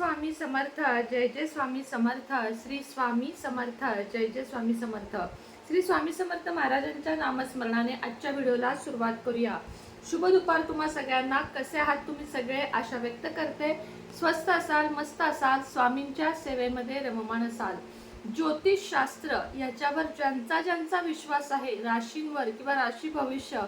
स्वामी समर्थ जय जय स्वामी समर्थ श्री स्वामी समर्थ जय जय स्वामी समर्थ. श्री स्वामी समर्थ महाराजांच्या नामस्मरणाने आजच्या व्हिडिओला सुरुवात करूया. शुभ दुपार तुम्हा सगळ्यांना. कसे आहात तुम्ही सगळे? आशा व्यक्त करते. स्वस्त असाल मस्त असाल स्वामींच्या सेवेमध्ये रममान असाल. ज्योतिषशास्त्र याच्यावर ज्यांचा ज्यांचा विश्वास आहे राशींवर किंवा राशी भविष्य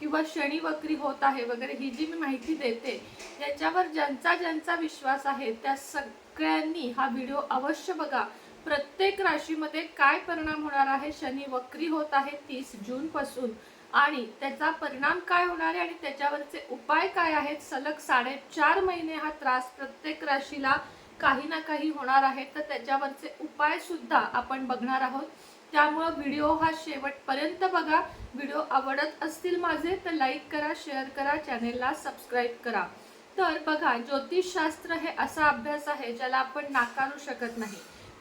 किंवा शनी वक्री होत आहे वगैरे ही जी मी माहिती देते याच्यावर ज्यांचा ज्यांचा विश्वास आहे त्या सगळ्यांनी हा व्हिडिओ अवश्य बघा. प्रत्येक राशीमध्ये काय परिणाम होणार आहे शनी वक्री होत आहे तीस जून पासून. आणि त्याचा परिणाम काय होणार आहे आणि त्याच्यावरचे उपाय काय आहेत सलग साडेचार महिने हा त्रास प्रत्येक राशीला काही ना काही होणार आहे. तर त्याच्यावरचे उपाय सुद्धा आपण बघणार आहोत. त्यामुळं व्हिडिओ हा शेवटपर्यंत बघा. व्हिडिओ आवडत असतील माझे तर लाईक करा शेअर करा चॅनेलला सबस्क्राईब करा. तर बघा ज्योतिषशास्त्र हे असा अभ्यास आहे ज्याला आपण नाकारू शकत नाही.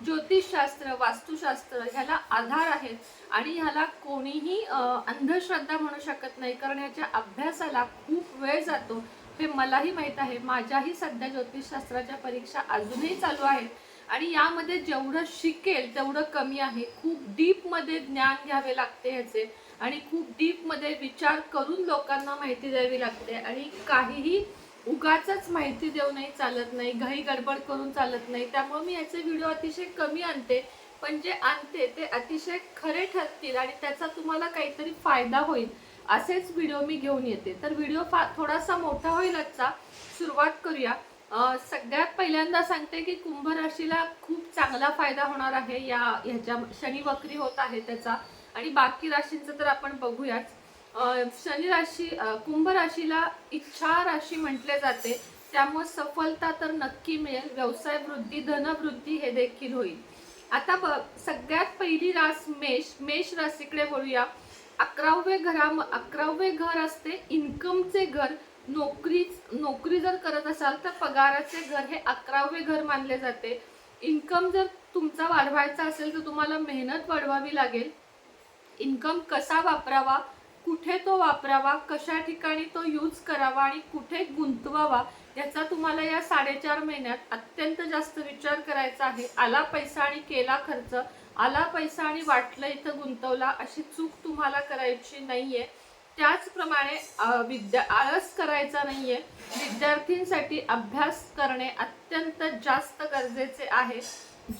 ज्योतिषशास्त्र वास्तुशास्त्र ह्याला आधार आहे आणि ह्याला कोणीही अंधश्रद्धा म्हणू शकत नाही कारण ह्याच्या अभ्यासाला खूप वेळ जातो. हे मलाही माहीत आहे. माझ्याही सध्या ज्योतिषशास्त्राच्या परीक्षा अजूनही चालू आहेत. आणि यामध्ये जेवढं शिकेल तेवढं कमी आहे. खूप डीपमध्ये ज्ञान घ्यावे लागते ह्याचे. आणि खूप डीपमध्ये विचार करून लोकांना माहिती द्यावी लागते. आणि काहीही उगाच माहिती देऊनही चालत नाही घाई गडबड करून चालत नाही. त्यामुळे मी याचे व्हिडिओ अतिशय कमी आणते. पण जे आणते ते अतिशय खरे ठरतील आणि त्याचा तुम्हाला काहीतरी फायदा होईल. असेच व्हिडिओ मी घेऊन येते. तर व्हिडिओ फा थोडासा मोठा होईल आजचा सुरुवात करूया. सगळ्यात पहिल्यांदा सांगते की कुंभ राशीला खूप चांगला फायदा होणार आहे या ह्याच्या शनी वक्री होत आहे त्याचा. आणि बाकी राशींचं तर आपण बघूयाच. शनी राशी कुंभ राशीला इच्छा राशी म्हटले जाते. त्यामुळे सफलता तर नक्की मिळेल. व्यवसाय वृद्धी धनवृद्धी हे देखील होईल. आता ब सगळ्यात पहिली रास मेष मेष राशीकडे बोलूया अकरावे घरा अकरावे घर असते. इन्कमचे घर नोकरी नोकरी जर करत असाल तर पगाराचे घर हे अकरावे घर मानले जाते. इन्कम जर तुमचा वाढवायचा असेल तर तुम्हाला मेहनत वाढवावी लागेल. इन्कम कसा वापरावा कुठे तो वापरावा कशा ठिकाणी तो यूज करावा आणि कुठे गुंतवावा याचा तुम्हाला या साडेचार महिन्यात अत्यंत जास्त विचार करायचा आहे. आला पैसा आणि केला खर्च आला पैसा आणि वाटलं इथं गुंतवला अशी चूक तुम्हाला करायची नाही आहे त्याचप्रमाणे विद्या आळस करायचा नाही आहे विद्यार्थींसाठी अभ्यास करणे अत्यंत जास्त गरजेचे आहे.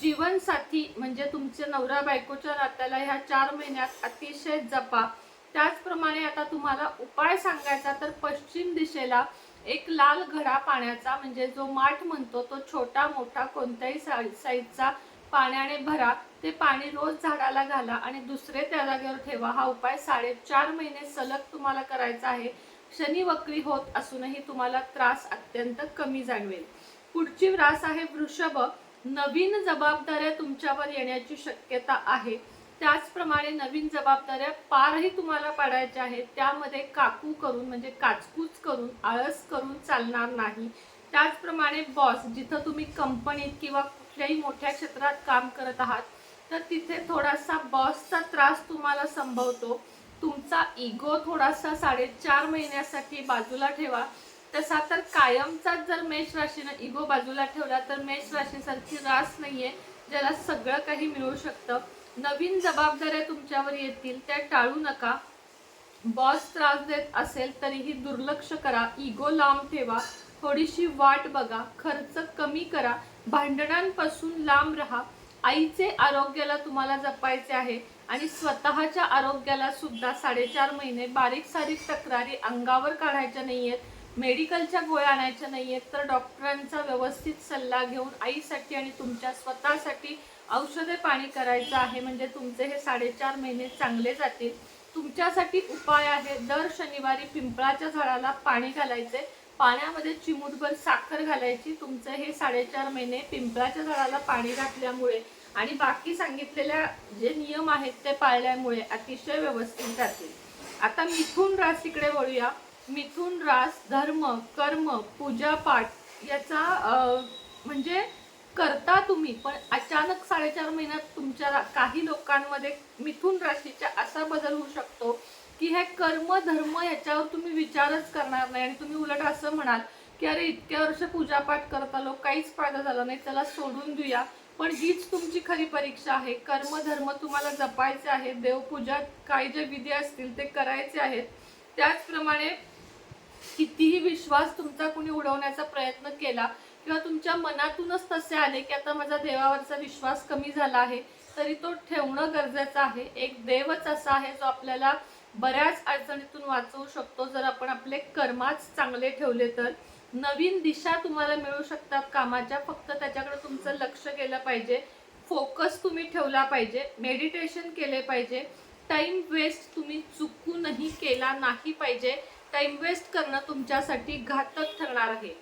जीवनसाथी म्हणजे तुमच्या नवरा बायकोच्या नात्याला ह्या चार महिन्यात अतिशय जपा. त्याचप्रमाणे आता तुम्हाला उपाय सांगायचा तर पश्चिम दिशेला एक लाल घडा पाण्याचा म्हणजे जो माठ म्हणतो तो छोटा मोठा कोणत्याही साई- साईजचा पाण्याने भरा. ते पाणी रोज झाडाला घाला आणि दुसरे त्या जागेवर ठेवा. हा उपाय साडेचार महिने सलग तुम्हाला करायचा आहे. शनी वक्री होत असूनही तुम्हाला त्रास अत्यंत कमी जाणवेल. पुढची रास आहे वृषभ. नवीन जबाबदाऱ्या तुमच्यावर येण्याची शक्यता आहे. त्याचप्रमाणे नवीन जबाबदाऱ्या पारही तुम्हाला पाडायच्या आहेत. त्यामध्ये काकू करून म्हणजे काचकूच करून आळस करून चालणार नाही. त्याचप्रमाणे बॉस जिथं तुम्ही कंपनीत किंवा कुठल्याही मोठ्या क्षेत्रात काम करत आहात तर तिथे थोडासा बॉसचा त्रास तुम्हाला संभवतो. तुमचा इगो थोडासा साडेचार महिन्यासाठी बाजूला ठेवा. तसा तर कायमचाच जर मेष राशीनं इगो बाजूला ठेवला तर मेष राशीसारखी रास नाही आहे ज्याला सगळं काही मिळू शकतं. नवीन जबाबदाऱ्या तुमच्यावर येतील त्या टाळू नका. बॉस त्रास देत असेल तरीही दुर्लक्ष करा. इगो लांब ठेवा. थोडीशी वाट बघा. खर्च कमी करा. भांडणांपासून लांब राहा. आईचे आरोग्याला तुम्हाला जपायचे आहे आणि स्वतःच्या आरोग्याला सुद्धा साडेचार महिने बारीक सारीक तक्रारी अंगावर काढायच्या नाही आहेत मेडिकलच्या गोळ्या आणायच्या नाही आहेत तर डॉक्टरांचा व्यवस्थित सल्ला घेऊन आईसाठी आणि तुमच्या स्वतःसाठी औषधे पाणी करायचं आहे म्हणजे तुमचे हे साडेचार महिने चांगले जातील. तुमच्यासाठी उपाय आहे दर शनिवारी पिंपळाच्या झाडाला पाणी घालायचे पाण्यामध्ये चिमूटभर साखर घालायची तुमचं हे साडेचार महिने पिंपळाच्या झाडाला पाणी घातल्यामुळे आणि बाकी सांगितलेल्या जे नियम आहेत ते पाळल्यामुळे अतिशय व्यवस्थित जातील आता मिथुन राशीकडे वळूया. मिथून रास धर्म कर्म पूजापाठ याचा म्हणजे करता तुम्ही पण अचानक साडेचार महिन्यात तुमच्या काही लोकांमध्ये मिथून राशीच्या असा बदल होऊ शकतो की हे कर्म धर्म याच्यावर तुम्ही विचारच करणार नाही आणि तुम्ही उलट असं म्हणाल की अरे इतक्या वर्ष पूजापाठ करत आलो काहीच फायदा झाला नाही त्याला सोडून देऊया. पण हीच तुमची खरी परीक्षा आहे. कर्मधर्म तुम्हाला जपायचे आहे देवपूजा काही जे विधी असतील ते करायचे आहेत. त्याचप्रमाणे कितीही विश्वास तुमचा कुणी उडवण्याचा प्रयत्न केला किंवा तुमच्या मनातूनच तसे आले की आता माझा देवावरचा विश्वास कमी झाला आहे तरी तो ठेवणं गरजेचं आहे. एक देवच असा आहे जो आपल्याला बऱ्याच अडचणीतून वाचवू शकतो. जर आपण आपले कर्माच चांगले ठेवले तर. नवीन दिशा तुम्हाला मिळू शकतात कामाच्या. फक्त त्याच्याकडे तुमचं लक्ष केलं पाहिजे. फोकस तुम्ही ठेवला पाहिजे. मेडिटेशन केले पाहिजे. टाइम वेस्ट तुम्ही चुकूनही केला नाही पाहिजे. टाइम वेस्ट करणं तुमच्यासाठी घातक ठरणार आहे.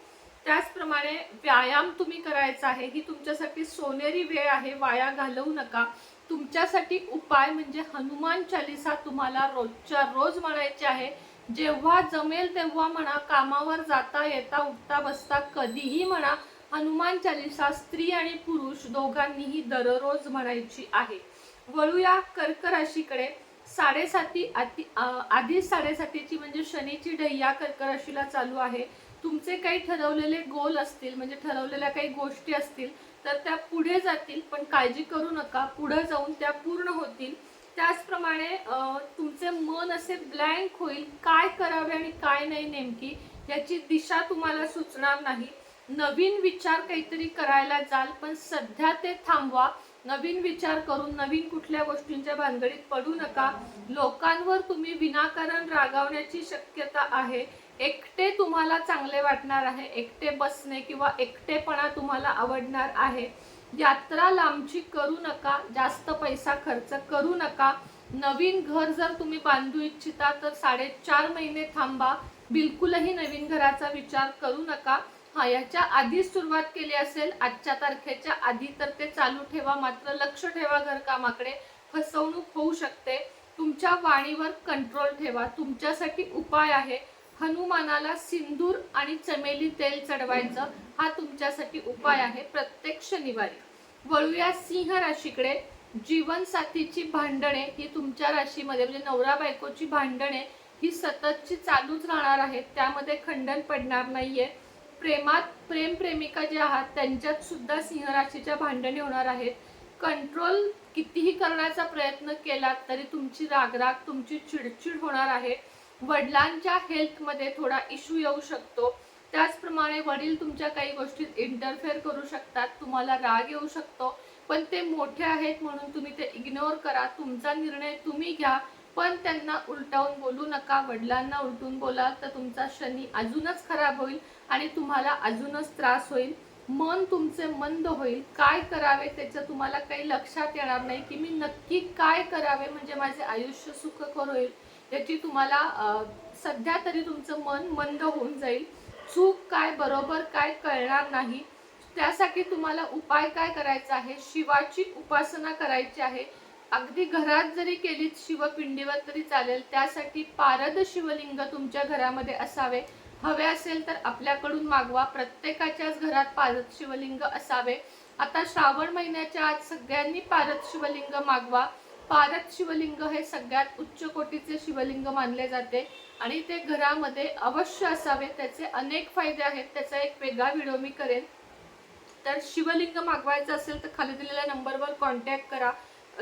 त्याचप्रमाणे व्यायाम तुम्ही करायचा आहे. ही तुमच्यासाठी सोनेरी वेळ आहे. वाया घालवू नका. तुमच्यासाठी उपाय म्हणजे हनुमान चालिसा तुम्हाला रोजच्या रोज म्हणायची आहे. जेव्हा जमेल तेव्हा म्हणा कामावर जाता येता उठता बसता कधीही म्हणा हनुमान चालिसा स्त्री आणि पुरुष दोघांनीही दररोज म्हणायची आहे. वळूया कर्क राशीकडे साडेसाती आधी आधी साडेसातीची म्हणजे शनीची ढैया कर्क राशीला चालू आहे. तुमचे काही ठरवलेले गोल असतील म्हणजे ठरवलेल्या काही गोष्टी असतील तर त्या पुढे जातील पण काळजी करू नका. पुढे जाऊन त्या पूर्ण होतील. त्याचप्रमाणे तुमचे मन असे ब्लँक होईल. काय करावे आणि काय नाही नेमकी याची दिशा तुम्हाला सुचणार नाही. नवीन विचार काहीतरी करायला जाल पण सध्या ते थांबवा. नवीन विचार करून नवीन कुठल्या गोष्टींच्या भानगडीत पडू नका. लोकांवर तुम्ही विनाकारण रागावण्याची शक्यता आहे. एकटे तुम्हाला चांगले वाटणार आहे. एकटे बसणे किंवा एकटेपणा तुम्हाला आवडणार आहे. यात्रा लांबची करू नका जास्त पैसा खर्च करू नका. नवीन घर जर तुम्ही बांधू इच्छिता तर साडेचार महिने थांबा. बिलकुलही नवीन घराचा विचार करू नका. हा याच्या आधी सुरुवात केली असेल. आजच्या तारखेच्या आधी तर ते चालू ठेवा मात्र लक्ष ठेवा घरकामाकडे. फसवणूक होऊ शकते. तुमच्या वाणीवर कंट्रोल ठेवा. तुमच्यासाठी उपाय आहे. हनुमानाला सिंदूर आणि चमेली तेल चढवायचं हा तुमच्यासाठी उपाय आहे प्रत्येक शनिवारी. वळूया सिंह राशीकडे. जीवनसाथीची भांडणे ही तुमच्या राशीमध्ये म्हणजे नवरा बायकोची भांडणे ही सततची चालूच राहणार आहेत. त्यामध्ये खंडन पडणार नाहीये. प्रेमात प्रेम प्रेमिका जे आहात त्यांच्यात सुद्धा सिंह राशीच्या भांडणे होणार आहेत. कंट्रोल कितीही करण्याचा प्रयत्न केला तरी तुमची रागराग तुमची चिडचिड होणार आहे. वडिलांच्या हेल्थमध्ये थोडा इश्यू येऊ शकतो. त्याचप्रमाणे वडील तुमच्या काही गोष्टीत इंटरफेअर करू शकतात तुम्हाला राग येऊ शकतो पण ते मोठे आहेत म्हणून तुम्ही ते इग्नोर करा तुमचा निर्णय तुम्ही घ्या पण त्यांना उलटावून बोलू नका वडिलांना उलटून बोला तर तुमचा शनी अजूनच खराब होईल आणि तुम्हाला अजूनच त्रास होईल. मन तुमचे मंद होईल. काय करावे त्याचं तुम्हाला काही लक्षात येणार नाही की मी नक्की काय करावे म्हणजे माझे आयुष्य सुखकर होईल. याची तुम्हाला सध्या तरी तुमचं मन मंद होऊन जाईल. चूक काय बरोबर काय कळणार नाही. त्यासाठी तुम्हाला उपाय काय करायचा आहे? शिवाची उपासना करायची आहे. अगदी घरात जरी केलीत शिवपिंडीवर तरी चालेल. त्यासाठी पारद शिवलिंग तुमच्या घरामध्ये असावे. हवे असेल तर आपल्याकडून मागवा. प्रत्येकाच्याच घरात पारद शिवलिंग असावे. आता श्रावण महिन्याच्या आज सगळ्यांनी पारद शिवलिंग मागवा. पारद शिवलिंग हे सगळ्यात उच्च कोटीचे शिवलिंग मानले जाते. आणि ते घरामध्ये अवश्य असावे त्याचे अनेक फायदे आहेत त्याचा एक वेगळा व्हिडिओ मी करेन. तर शिवलिंग मागवायचं असेल तर खाली दिलेल्या नंबरवर कॉन्टॅक्ट करा.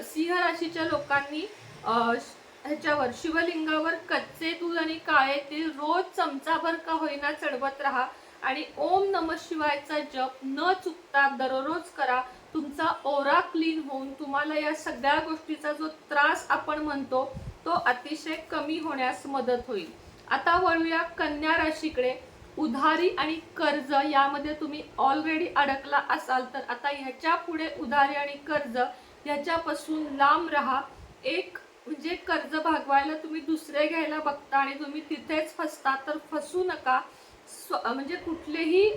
सिंह राशीच्या लोकांनी ह्याच्यावर शिवलिंगावर कच्चे दूध आणि काळे तीळ रोज चमचाभर का होईना चढवत राहा. आणि ओम नम शिवायचा जप न चुकता दररोज करा. तुमचा ओरा क्लीन होऊन तुम्हाला या सगळ्या गोष्टीचा जो त्रास आपण म्हणतो तो अतिशय कमी होण्यास मदत होईल. आता वळूया कन्या राशीकडे. उधारी आणि कर्ज यामध्ये तुम्ही ऑलरेडी अडकला असाल तर आता ह्याच्या पुढे उधारी आणि कर्ज ह्याच्यापासून लांब राहा. एक म्हणजे कर्ज भागवायला तुम्ही दुसरे घ्यायला बघता आणि तुम्ही तिथेच फसता तर फसू नका. स्व म्हणजे कुठलेही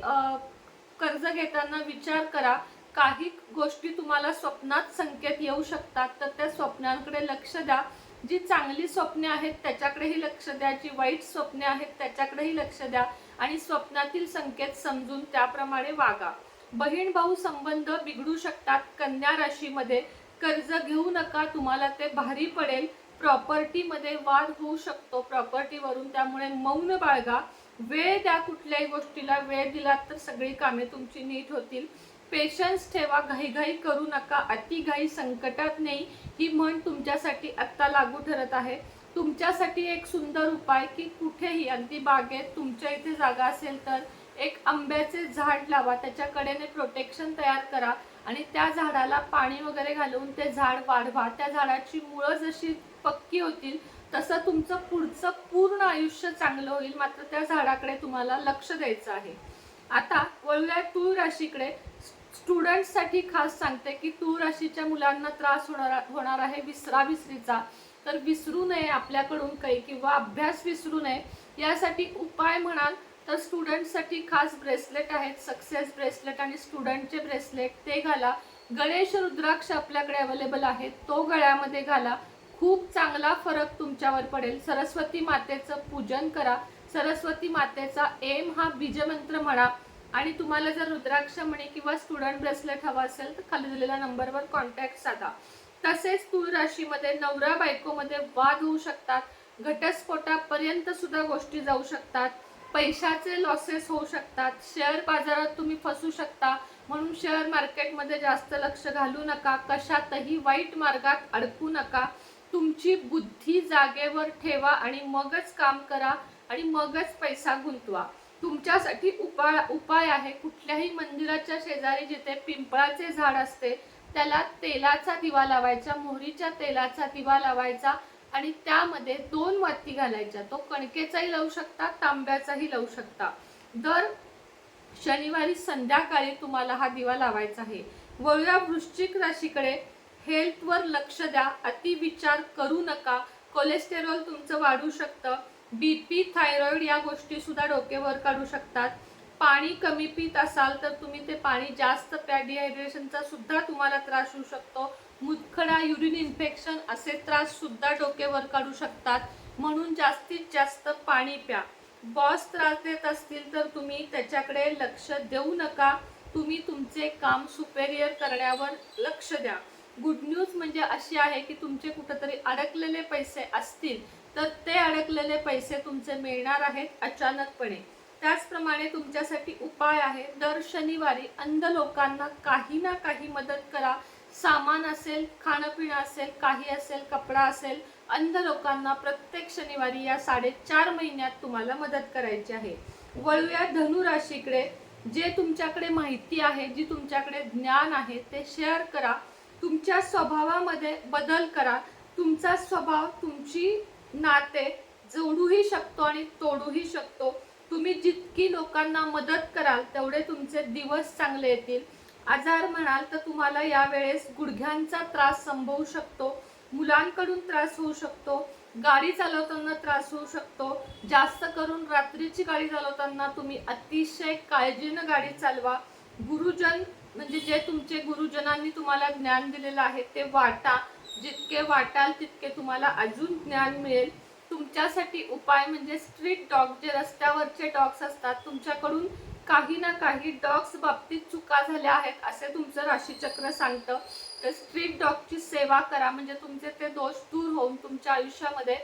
कर्ज घेताना विचार करा. काही गोष्टी तुम्हाला स्वप्नात संकेत येऊ शकतात तर त्या स्वप्नांकडे लक्ष द्या. जी चांगली स्वप्ने आहेत त्याच्याकडेही लक्ष द्या. जी वाईट स्वप्ने आहेत त्याच्याकडेही लक्ष द्या. आणि स्वप्नातील संकेत समजून त्याप्रमाणे वागा. बहीण भाऊ संबंध बिघडू शकतात कन्या राशीमध्ये. कर्ज घेऊ नका तुम्हाला ते भारी पडेल. प्रॉपर्टीमध्ये वाद होऊ शकतो प्रॉपर्टीवरून त्यामुळे मौन बाळगा. वेळ द्या कुठल्याही गोष्टीला वेळ दिलात तर सगळी कामे तुमची नीट होतील. पेशन्स ठेवा घाईघाई करू नका अतिघाई संकटात नाही. ही म्हण तुमच्यासाठी आत्ता लागू ठरत आहे. तुमच्यासाठी एक सुंदर उपाय की कुठेही अगदी बागेत तुमच्या इथे जागा असेल तर एक आंब्याचे झाड लावा त्याच्या कडेने प्रोटेक्शन तयार करा आणि त्या झाडाला पाणी वगैरे घालून ते झाड वाढवा. त्या झाडाची मुळं जशी पक्की होतील तसं तुमचं पुढचं पूर्ण आयुष्य चांगलं होईल. मात्र त्या झाडाकडे तुम्हाला लक्ष द्यायचं आहे. आता वळूया तूळ राशीकडे. स्टुडंटसाठी खास सांगते की तू राशीच्या मुलांना त्रास होणार होणार आहे विसरा विसरीचा. तर विसरू नये आपल्याकडून काही किंवा अभ्यास विसरू नये यासाठी उपाय म्हणाल तर स्टुडंटसाठी खास ब्रेसलेट आहेत सक्सेस ब्रेसलेट आणि स्टुडंटचे ब्रेसलेट. ते घाला. गणेश रुद्राक्ष आपल्याकडे अवेलेबल आहे. तो गळ्यामध्ये घाला. खूप चांगला फरक तुमच्यावर पडेल. सरस्वती मातेचं पूजन करा. सरस्वती मातेचा एम हा बीजमंत्र म्हणा. आणि तुम्हाला जर रुद्राक्ष म्हणे किंवा स्टुडंट ब्रेसलेट हवा असेल तर खाली दिलेल्या नंबरवर कॉन्टॅक्ट साधा. तसेच तूळ राशीमध्ये नवरा बायकोमध्ये वाद होऊ शकतात घटस्फोटापर्यंत सुद्धा गोष्टी जाऊ शकतात पैशाचे लॉसेस होऊ शकतात शेअर बाजारात तुम्ही फसू शकता म्हणून शेअर मार्केटमध्ये जास्त लक्ष घालू नका कशातही वाईट मार्गात अडकू नका. तुमची बुद्धी जागेवर ठेवा आणि मगच काम करा आणि मगच पैसा गुंतवा. तुमच्यासाठी उपाय उपाय आहे. कुठल्याही मंदिराच्या शेजारी जिथे पिंपळाचे झाड असते त्याला तेलाचा दिवा लावायचा मोहरीच्या तेलाचा दिवा लावायचा आणि त्यामध्ये दोन वाती घालायच्या. तो कणकेचाही लावू शकता तांब्याचाही लावू शकता. दर शनिवारी संध्याकाळी तुम्हाला हा दिवा लावायचा आहे. वळूया वृश्चिक राशीकडे. हेल्थवर लक्ष द्या. अति विचार करू नका. कोलेस्टेरॉल तुमचं वाढू शकतं. बीपी थायरॉईड या गोष्टी सुद्धा डोकेवर काढू शकतात. पाणी कमी पित असाल तर तुम्ही ते पाणी जास्त प्या डिहायड्रेशनचा सुद्धा तुम्हाला त्रास होऊ शकतो. मुतखडा युरिन इन्फेक्शन असे त्रास सुद्धा डोकेवर काढू शकतात. म्हणून जास्तीत जास्त पाणी प्या. बॉस त्रास देत असतील तर तुम्ही त्याच्याकडे लक्ष देऊ नका. तुम्ही तुमचे काम सुपेरियर करण्यावर लक्ष द्या. गुड न्यूज म्हणजे अशी आहे की तुमचे कुठेतरी अडकलेले पैसे असतील तर ते अडकलेले पैसे तुमचे मिळणार आहेत अचानकपणे. त्याचप्रमाणे तुमच्यासाठी उपाय आहे. दर शनिवारी अंध लोकांना काही ना काही मदत करा. सामान असेल खाणंपिणं असेल काही असेल कपडा असेल अंध लोकांना प्रत्येक शनिवारी या साडेचार महिन्यात तुम्हाला मदत करायची आहे. वळूया धनुराशीकडे. जे तुमच्याकडे माहिती आहे जी तुमच्याकडे ज्ञान आहे ते शेअर करा. तुमच्या स्वभावामध्ये बदल करा. तुमचा स्वभाव तुमची नाते जोडूही शकतो आणि तोडूही शकतो. तुम्ही जितकी लोकांना मदत कराल तेवढे तुमचे दिवस चांगले येतील. आजार म्हणाल तर तुम्हाला यावेळेस गुडघ्यांचा त्रास संभवू शकतो मुलांकडून त्रास होऊ शकतो गाडी चालवताना त्रास होऊ शकतो. जास्त करून रात्रीची गाडी चालवताना तुम्ही अतिशय काळजीनं गाडी चालवा. गुरुजन म्हणजे जे तुमचे गुरुजनांनी तुम्हाला ज्ञान दिलेलं आहे ते वाटा. जितके वाटाल तितके तुम्हाला अजून ज्ञान मिळेल. तुमच्यासाठी उपाय म्हणजे स्ट्रीट डॉग जे रस्त्यावरचे डॉग्स असतात तुमच्याकडून काही ना काही डॉग्स बाबतीत चुका झाल्या आहेत असे तुमचं राशीचक्र सांगतं. तर स्ट्रीट डॉगची सेवा करा म्हणजे तुमचे ते दोष दूर होऊन तुमच्या आयुष्यामध्ये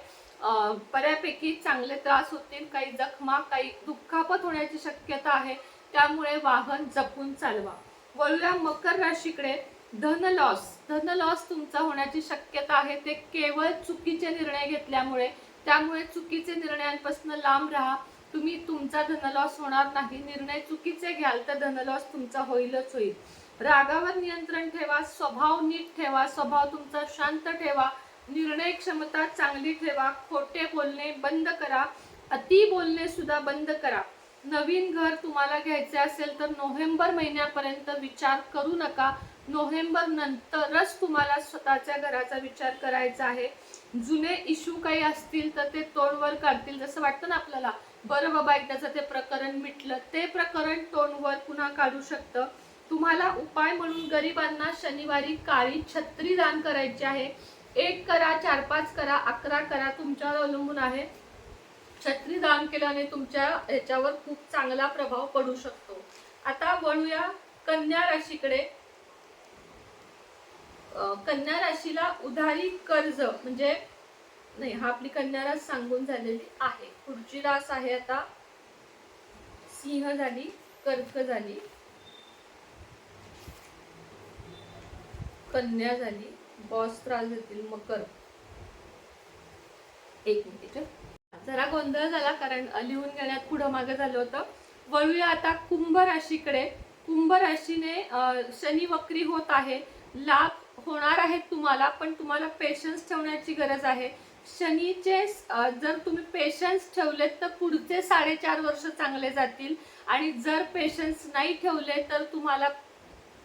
बऱ्यापैकी चांगले त्रास होतील काही जखमा काही दुःखापत होण्याची शक्यता आहे. त्यामुळे वाहन जपून चालवा. वळूया मकर राशीकडे. धन लॉस धन लॉस तुमचा होण्याची शक्यता आहे. ते केवळ चुकीचे निर्णय घेतल्यामुळे. त्यामुळे चुकीचे निर्णयांपासून लांब राहा. तुम्ही तुमचा धन लॉस होणार नाही. निर्णय चुकीचे घ्याल तर धन लॉस तुमचा होईलच होईल. रागावर नियंत्रण ठेवा. स्वभाव नीट ठेवा. स्वभाव तुमचा शांत ठेवा. निर्णय क्षमता चांगली ठेवा. खोटे बोलणे बंद करा. अति बोलणे सुद्धा बंद करा. नवीन घर तुम्हाला घ्यायचे असेल तर नोव्हेंबर महिन्यापर्यंत विचार करू नका. नोव्हेंबर नंतरच तुम्हाला स्वतःच्या घराचा विचार करायचा आहे. जुने इश्यू काही असतील तर ते तोंडवर काढतील. जसं वाटतं ना आपल्याला बरं बाबा एकदाचं ते प्रकरण मिटलं. ते प्रकरण तोंडवर पुन्हा काढू शकतं. तुम्हाला उपाय म्हणून गरिबांना शनिवारी काळी छत्री दान करायची आहे. एक करा चार पाच करा अकरा करा तुमच्यावर अवलंबून आहे. छत्री दान केल्याने तुमच्या ह्याच्यावर खूप चांगला प्रभाव पडू शकतो. आता वळूया कन्या राशीकडे. कन्या राशीला उधारी कर्ज म्हणजे नाही हा आपली कन्या रास सांगून झालेली आहे. पुढची रास आहे आता सिंह झाली कर्क झाली कन्या झाली बॉस त्रास देतील मकर. एक मिनिट जरा गोंधळ झाला कारण लिहून घेण्यात पुढं मागं झालं होतं. वळूया आता कुंभ राशीकडे. कुंभ राशीने शनी वक्री होत आहे. लाभ होणार आहेत तुम्हाला पण तुम्हाला पेशन्स ठेवण्याची गरज आहे. शनीचे जर तुम्ही पेशन्स ठेवलेत तर पुढचे साडेचार वर्ष चांगले जातील. आणि जर पेशन्स नाही ठेवले तर तुम्हाला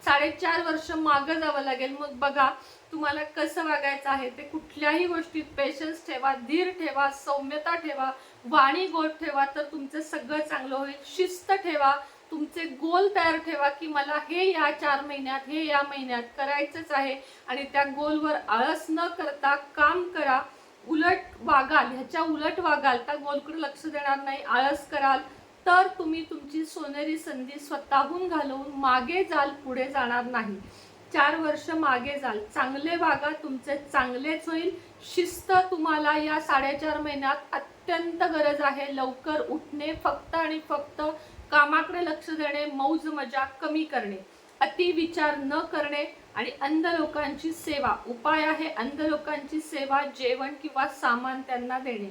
साडेचार वर्ष मागं जावं लागेल. मग बघा तुम्हाला कसं वागायचं आहे ते कुठल्याही गोष्टीत पेशन्स ठेवा धीर ठेवा सौम्यता ठेवा वाणी गोड ठेवा तर तुमचं सगळं चांगलं होईल. शिस्त ठेवा तुमचे गोल तयार ठेवा की मला हे या चार महिन्यात हे या महिन्यात करायचंच आहे. आणि त्या गोलवर आळस न करता काम करा. उलट वागाल ह्याच्या उलट वागाल. त्या गोलकडे लक्ष देणार नाही आळस कराल. तर तुम्ही तुमची सोनेरी संधी स्वतःहून घालवून मागे जाल पुढे जाणार नाही. चार वर्ष मागे जाल. चांगले वागा तुमचे चांगलेच होईल. शिस्त तुम्हाला या साडेचार महिन्यात अत्यंत गरज आहे. लवकर उठणे फक्त आणि फक्त कामाकडे लक्ष देणे मौज मजा कमी करणे अति विचार न करणे आणि अंध लोकांची सेवा. उपाय आहे अंध लोकांची सेवा जेवण किंवा सामान त्यांना देणे.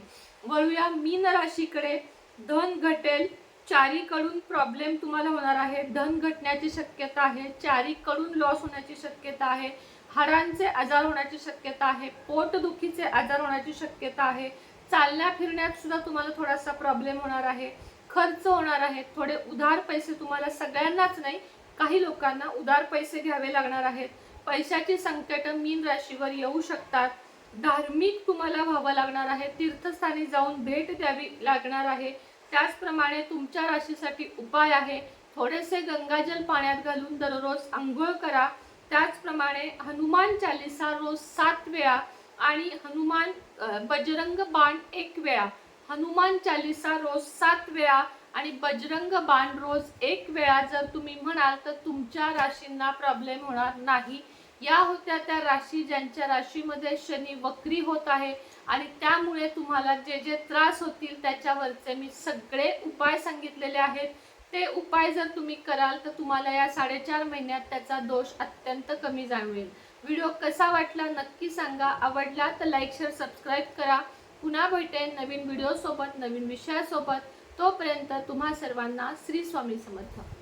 वळूया मीन राशीकडे. धन घटेल. चारीकडून प्रॉब्लेम तुम्हाला होणार आहे. धन घटण्याची शक्यता आहे. चारीकडून लॉस होण्याची शक्यता आहे. हाडांचे आजार होण्याची शक्यता आहे. पोटदुखीचे आजार होण्याची शक्यता आहे. चालण्या फिरण्यात सुद्धा तुम्हाला थोडासा प्रॉब्लेम होणार आहे. खर्च होणार आहेत थोडे उधार पैसे तुम्हाला सगळ्यांनाच नाही काही लोकांना उधार पैसे घ्यावे लागणार आहेत. पैशाची संकट मीन राशीवर येऊ शकतात. धार्मिक तुम्हाला व्हावं लागणार आहे तीर्थस्थानी जाऊन भेट द्यावी लागणार आहे. त्याचप्रमाणे तुमच्या राशीसाठी उपाय आहे थोडेसे गंगाजल पाण्यात घालून दररोज आंघोळ करा. त्याचप्रमाणे हनुमान चालिसा रोज सात वेळा आणि हनुमान बजरंग बाण एक वेळा. हनुमान चालिसा रोज सात वेळा आणि बजरंग बाण रोज एक वेळा जर तुम्ही म्हणाल तर तुमच्या राशींना प्रॉब्लेम होणार नाही. या होत्या त्या राशी ज्यांच्या राशीमध्ये शनी वक्री होत आहे आणि त्यामुळे तुम्हाला जे जे त्रास होतील त्याच्यावरचे मी सगळे उपाय सांगितलेले आहेत. ते उपाय जर तुम्ही कराल तर तुम्हाला या साडेचार महिन्यात त्याचा दोष अत्यंत कमी जाणवेल. व्हिडिओ कसा वाटला नक्की सांगा. आवडला तर लाईक शेअर सबस्क्राईब करा. पुन्हा भेटेन नवीन व्हिडिओसोबत नवीन विषयासोबत. तोपर्यंत तुम्हा सर्वांना श्री स्वामी समर्थ.